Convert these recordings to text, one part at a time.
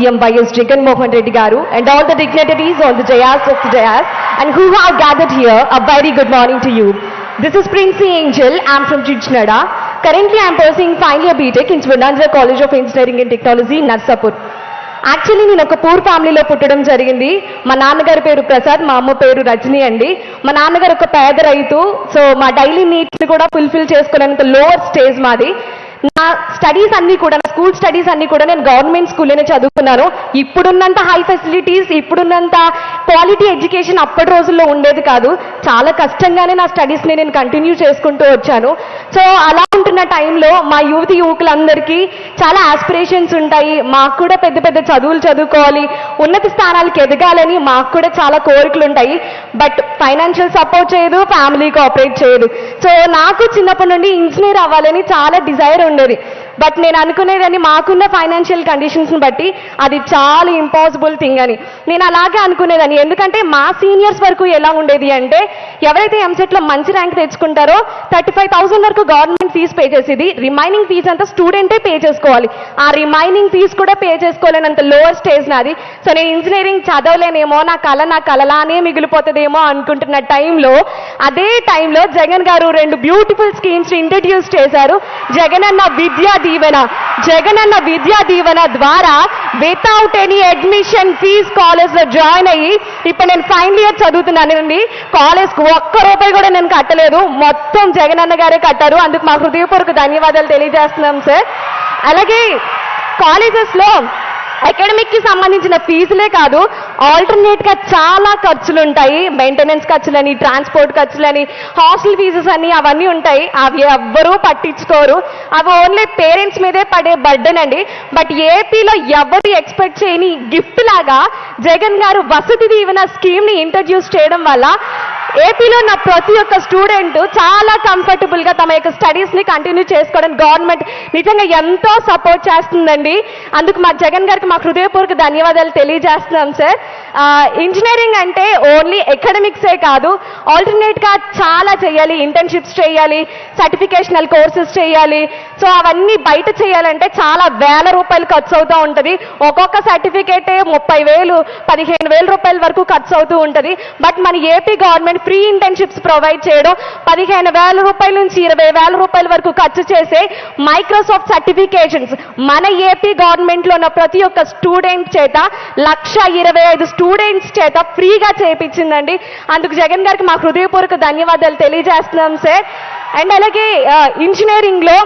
CM YS Jaganmohan Reddy గారు and all the dignitaries all the joys of joys and who have gathered here a very good morning to you this is Princy Angel I'm from జిజ్నడ currently I'm pursuing final year BTech in Swarnandhra College of Engineering and Technology Narsapur actually నేను ఒక poor ఫ్యామిలీలో పుట్టడం జరిగింది. మా నాన్నగారి పేరు ప్రసాద్ మా అమ్మ పేరు రజని అండి. మా నాన్నగారు ఒక పేద రైతు సో మా డైలీ నీడ్స్ కూడా ఫుల్ఫిల్ చేసుకోవడానికి లోవర్ స్టేజ్ మాది. నా స్టడీస్ అన్ని కూడా నా స్కూల్ స్టడీస్ అన్ని కూడా నేను గవర్నమెంట్ స్కూల్లోనే చదువుకున్నాను. ఇప్పుడున్నంత హై ఫెసిలిటీస్ ఇప్పుడున్నంత క్వాలిటీ ఎడ్యుకేషన్ అప్పటి రోజుల్లో ఉండేది కాదు. చాలా కష్టంగానే నా స్టడీస్ని నేను కంటిన్యూ చేసుకుంటూ వచ్చాను. సో అలా ఉంటున్న టైంలో మా యువతి యువకులందరికీ చాలా ఆస్పిరేషన్స్ ఉంటాయి. మాకు కూడా పెద్ద పెద్ద చదువులు చదువుకోవాలి. ఉన్నత స్థానాలకు ఎదగాలని మాకు కూడా చాలా కోరికలు ఉంటాయి. బట్ ఫైనాన్షియల్ సపోర్ట్ చేయదు ఫ్యామిలీ కోఆపరేట్ చేయదు. సో నాకు చిన్నప్పటి నుండి ఇంజనీర్ అవ్వాలని చాలా డిజైర్ ఉండేది. బట్ నేను అనుకునేదని మాకున్న ఫైనాన్షియల్ కండిషన్స్ని బట్టి అది చాలా ఇంపాసిబుల్ థింగ్ అని. నేను అలాగే అనుకునేదని ఎందుకంటే మా సీనియర్స్ వరకు ఎలా ఉండేది అంటే ఎవరైతే ఎంసెట్లో మంచి ర్యాంక్ తెచ్చుకుంటారో థర్టీ ఫైవ్ థౌసండ్ వరకు గవర్నమెంట్ ఫీజు పే చేసేది. రిమైనింగ్ ఫీజు అంతా స్టూడెంటే పే చేసుకోవాలి. ఆ రిమైనింగ్ ఫీజు కూడా పే చేసుకోలేనంత లోవర్ స్టేజ్ నాది. సో నేను ఇంజనీరింగ్ చదవలేనేమో నా కళ నా కళలానే మిగిలిపోతుందేమో అనుకుంటున్న టైంలో అదే టైంలో జగన్ గారు రెండు బ్యూటిఫుల్ స్కీమ్స్ ఇంట్రడ్యూస్ చేశారు. జగన్ అన్న విద్యా దీవెన. జగన్ అన్న విద్యా దీవెన ద్వారా వితౌట్ ఎనీ అడ్మిషన్ ఫీజ్ కాలేజ్లో జాయిన్ అయ్యి ఇప్పుడు నేను ఫైనల్ ఇయర్ చదువుతున్నానండి కాలేజ్కు ఒక్క రూపాయి కూడా నేను కట్టలేదు. మొత్తం జగన్ అన్న గారే కట్టారు. అందుకు మా హృదయపూర్వక ధన్యవాదాలు తెలియజేస్తున్నాం సార్ అలాగే కాలేజెస్లో అకాడమిక్కి సంబంధించిన ఫీజులే కాదు ఆల్టర్నేట్గా చాలా ఖర్చులు ఉంటాయి మెయింటెనెన్స్ ఖర్చులని ట్రాన్స్పోర్ట్ ఖర్చులని హాస్టల్ ఫీజెస్ అని అవన్నీ ఉంటాయి. అవి ఎవ్వరూ పట్టించుకోరు. అవి ఓన్లీ పేరెంట్స్ మీదే పడే బర్డెన్ అండి. బట్ ఏపీలో ఎవరు ఎక్స్పెక్ట్ చేయని గిఫ్ట్ లాగా జగన్ గారు వసతి దీవెన స్కీమ్ని ఇంట్రడ్యూస్ చేయడం వల్ల ఏపీలో ఉన్న ప్రతి ఒక్క స్టూడెంట్ చాలా కంఫర్టబుల్గా తమ యొక్క స్టడీస్ని కంటిన్యూ చేసుకోవడానికి గవర్నమెంట్ నిజంగా ఎంతో సపోర్ట్ చేస్తుందండి. అందుకు మా జగన్ గారికి మా హృదయపూర్వక ధన్యవాదాలు తెలియజేస్తున్నాం సార్. ఇంజనీరింగ్ అంటే ఓన్లీ ఎకడమిక్సే కాదు ఆల్టర్నేట్గా చాలా చేయాలి. ఇంటర్న్షిప్స్ చేయాలి సర్టిఫికేషనల్ కోర్సెస్ చేయాలి. సో అవన్నీ బయట చేయాలంటే చాలా వేల రూపాయలు ఖర్చు అవుతూ ఉంటుంది. ఒక్కొక్క సర్టిఫికేటే ముప్పై వేలు పదిహేను వేల రూపాయల వరకు ఖర్చు అవుతూ ఉంటుంది. బట్ మన AP government free internships provide చేయడం పదిహేను వేల రూపాయల నుంచి ఇరవై వేల రూపాయల వరకు ఖర్చు చేసే మైక్రోసాఫ్ట్ సర్టిఫికేషన్స్ మన ఏపీ గవర్నమెంట్లో ఉన్న ప్రతి ఒక్క స్టూడెంట్ చేత లక్ష ఇరవై ఐదు స్టూడెంట్స్ చేత ఫ్రీగా చేయించిందండి అందుకు జగన్ గారికి మా హృదయపూర్వక ధన్యవాదాలు తెలియజేస్తున్నాం సార్ అండ్ అలాగే uh, ఇంజనీరింగ్లో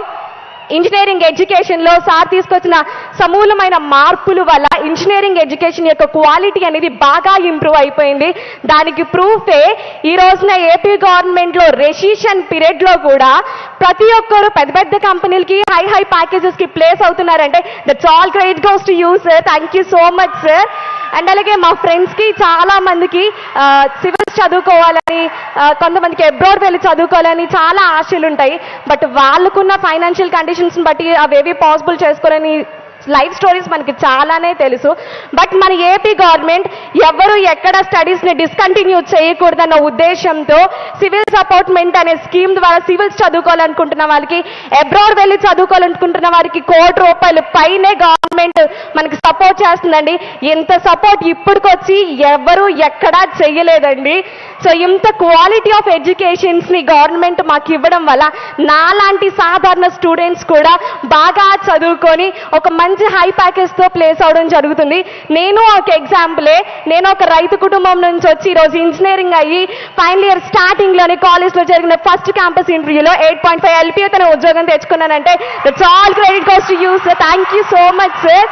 ఇంజనీరింగ్ ఎడ్యుకేషన్లో సార్ తీసుకొచ్చిన సమూలమైన మార్పుల వల్ల ఇంజనీరింగ్ ఎడ్యుకేషన్ యొక్క క్వాలిటీ అనేది బాగా ఇంప్రూవ్ అయిపోయింది. దానికి ప్రూఫే ఈ రోజున ఏపీ గవర్నమెంట్లో రెసిషన్ పీరియడ్లో కూడా ప్రతి ఒక్కరు పెద్ద పెద్ద కంపెనీలకి హై హై ప్యాకేజెస్కి place అవుతున్నారంటే that's all credit goes to you sir thank you so much sir and అలాగే మా ఫ్రెండ్స్కి చాలా మందికి సివిల్స్ చదువుకోవాలని కొంతమందికి అబ్రాడ్ వెళ్ళి చదువుకోవాలని చాలా ఆశలు ఉంటాయి బట్ వాళ్ళకున్న ఫైనాన్షియల్ కండిషన్ కండిషన్స్ బట్టి అవేవి పాసిబుల్ చేసుకోలేని లైఫ్ స్టోరీస్ మనకి చాలానే తెలుసు. బట్ మన ఏపీ గవర్నమెంట్ ఎవరు ఎక్కడ స్టడీస్ని డిస్కంటిన్యూ చేయకూడదన్న ఉద్దేశంతో సివిల్ సపోర్ట్మెంట్ అనే స్కీమ్ ద్వారా సివిల్స్ చదువుకోవాలనుకుంటున్న వాళ్ళకి అబ్రాడ్ వెళ్ళి చదువుకోవాలనుకుంటున్న వారికి కోటి రూపాయలు పైనే గవర్నమెంట్ మనకి సపోర్ట్ చేస్తుందండి. ఇంత సపోర్ట్ ఇప్పటికొచ్చి ఎవరు ఎక్కడా చెయ్యలేదండి సో ఇంత క్వాలిటీ ఆఫ్ ఎడ్యుకేషన్స్ని గవర్నమెంట్ మాకు ఇవ్వడం వల్ల నాలాంటి సాధారణ స్టూడెంట్స్ కూడా బాగా చదువుకొని ఒక మంచి హై ప్యాకేజ్తో ప్లేస్ అవడం జరుగుతుంది. నేను ఒక ఎగ్జాంపులే నేను ఒక రైతు కుటుంబం నుంచి వచ్చి ఈరోజు ఇంజనీరింగ్ అయ్యి ఫైనల్ ఇయర్ స్టార్టింగ్లోనే కాలేజ్లో జరిగిన ఫస్ట్ క్యాంపస్ ఇంటర్వ్యూలో ఎయిట్ పాయింట్ ఫైవ్ ఎల్పీఏ ఉద్యోగం తెచ్చుకున్నానంటే that's all credit goes to you sir thank you so much sir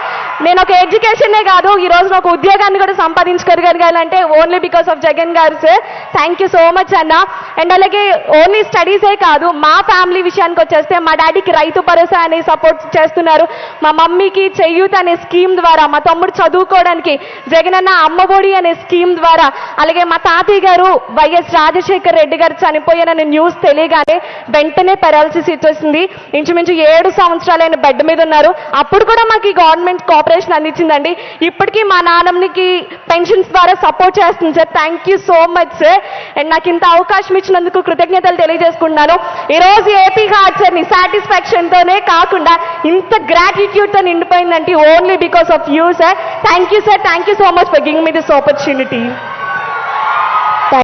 నేను ఒక ఎడ్యుకేషనే కాదు ఈ రోజు ఒక ఉద్యోగాన్ని కూడా సంపాదించుకోగలగాలంటే ఓన్లీ బికాస్ ఆఫ్ జగన్ గారు sir thank you so much అన్న. అండ్ అలాగే ఓన్లీ స్టడీసే కాదు మా ఫ్యామిలీ విషయానికి వచ్చేస్తే మా డాడీకి రైతు భరోసా అనే సపోర్ట్ చేస్తున్నారు. మా మమ్మీకి చెయ్యూత్ అనే స్కీమ్ ద్వారా మా తమ్ముడు చదువుకోవడానికి జగన్ అన్న అమ్మఒడి అనే స్కీమ్ ద్వారా అలాగే మా తాతయ్య గారు వైఎస్ రాజశేఖర్ రెడ్డి గారు చనిపోయారనే న్యూస్ తెలియగానే వెంటనే పెరాలసిస్ ఇచ్చేసింది ఇంచుమించు ఏడు సంవత్సరాలైన బెడ్ మీద ఉన్నారు. అప్పుడు కూడా మాకు ఈ గవర్నమెంట్ కోఆపరేట్ ఆపరేషన్ అందించిందండి. ఇప్పటికీ మా నాన్నమ్మకి పెన్షన్స్ ద్వారా సపోర్ట్ చేస్తుంది sir. Thank you so much sir and నాకు ఇంత అవకాశం ఇచ్చినందుకు కృతజ్ఞతలు తెలియజేసుకుంటున్నాను. ఈ రోజు ఏపీ హార్ట్ సార్ని సాటిస్ఫాక్షన్ తోనే కాకుండా ఇంత గ్రాటిట్యూడ్తో నిండిపోయిందంటే only because of you sir thank you sir thank you so much for giving me this opportunity